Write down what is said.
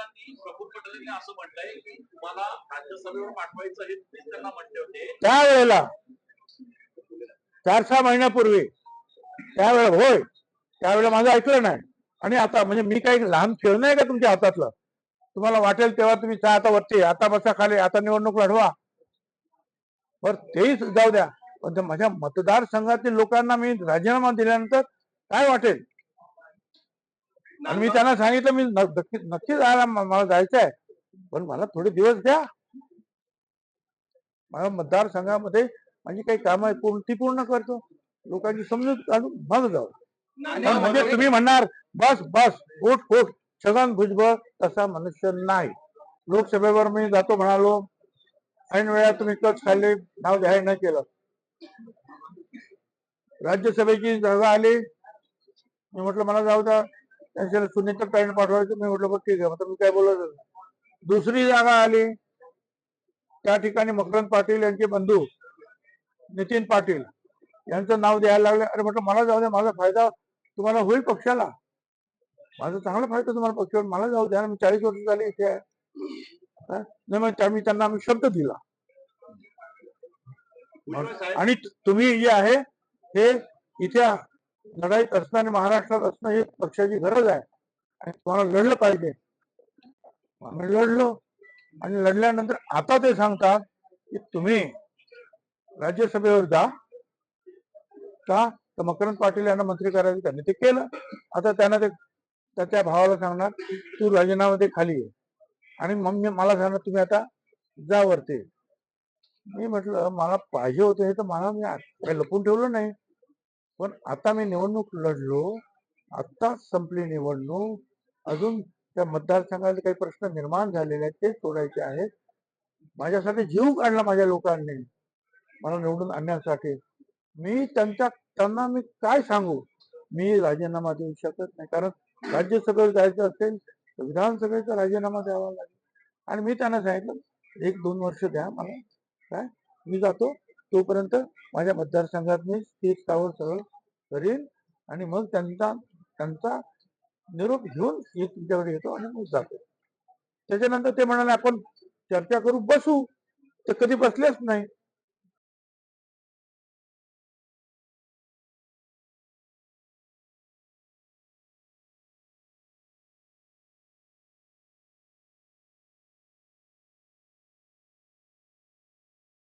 गांधी प्रफुल्ल पटेलांनी असं म्हटलंय की तुम्हाला राज्यसभेवर पाठवायचं हे तुम्हीच त्यांना म्हटले होते. त्यावेळेला चार सहा महिन्यापूर्वी त्यावेळेला होय त्यावेळेला माझं ऐकलं नाही. आणि आता म्हणजे मी काही लहान खेळ नाही का तुमच्या हातातलं? तुम्हाला वाटेल तेव्हा तुम्ही चहा आता वरती आता बसा खाली आता निवडणूक लढवा. बर तेही जाऊ द्या. पण माझ्या मतदारसंघातील लोकांना मी राजीनामा दिल्यानंतर काय वाटेल? आणि मी त्यांना सांगितलं मी नक्की नक्की जायला मला जायचं आहे पण मला थोडे दिवस द्या. माझ्या मतदारसंघामध्ये माझी काही कामं आहे पूर्ण ती पूर्ण करतो. लोकांची समजूत काढून मग जाऊ. म्हणजे तुम्ही म्हणणार बस बस फुट फुट छगन भुजबळ तसा मनुष्य नाही. लोकसभेवर मी जातो म्हणालो ऐन वेळा तुम्ही कच खाल्ले नाव जाहीर नाही केलं. राज्यसभेची जागा आली. मी म्हटलं मला जाऊ द्या. त्यांच्या सुनीता ताईने पाठवायचं मी म्हटलं बघ ठीक आहे. मी काय बोलत. दुसरी जागा आली. त्या ठिकाणी मकरंद पाटील यांचे बंधू नितीन पाटील यांचं नाव द्यायला लागले. अरे म्हटलं मला जाऊ द्या माझा फायदा तुम्हाला होईल पक्षाला. माझा चांगला फायदा तुम्हाला पक्षावर मला जाऊ द्या मी चाळीस वर्ष झाले इथे आहे? नाही मी त्यांना आम्ही शब्द दिला. आणि तुम्ही जे आहे हे इथे लढाईत असणं आणि महाराष्ट्रात असणं ही पक्षाची गरज आहे. आणि तुम्हाला लढलं पाहिजे. आम्ही लढलो आणि लढल्यानंतर आता ते सांगतात की तुम्ही राज्यसभेवर जा. का? तर मकरंद पाटील यांना मंत्री करायचं त्यांनी ते केलं. आता त्यांना ते त्याच्या भावाला सांगणार तू राजीनामा ते खाली ये. आणि मग मी मला सांगणार तुम्ही आता जा वरते. मी म्हटलं मला पाहिजे होतं हे तर मला मी लपून ठेवलं नाही. पण आता मी निवडणूक लढलो आता संपली निवडणूक अजून त्या मतदारसंघाचे काही प्रश्न निर्माण झालेले आहेत ते सोडायचे आहेत. माझ्यासाठी जीव काढला माझ्या लोकांनी मला निवडून आणण्यासाठी. मी त्यांच्या त्यांना मी काय सांगू? मी राजीनामा देऊ शकत नाही कारण राज्यसभेवर जायचं असेल तर विधानसभेचा राजीनामा द्यावा लागेल. आणि मी त्यांना सांगितलं एक दोन वर्ष द्या मला काय? मी जातो तोपर्यंत माझ्या मतदारसंघात मी स्थिर स्थावर सरळ करीन आणि मग त्यांचा त्यांचा निरोप घेऊन मी तुमच्याकडे येतो आणि मग जातो. त्याच्यानंतर ते म्हणाले आपण चर्चा करू बसू. तर कधी बसलेच नाही.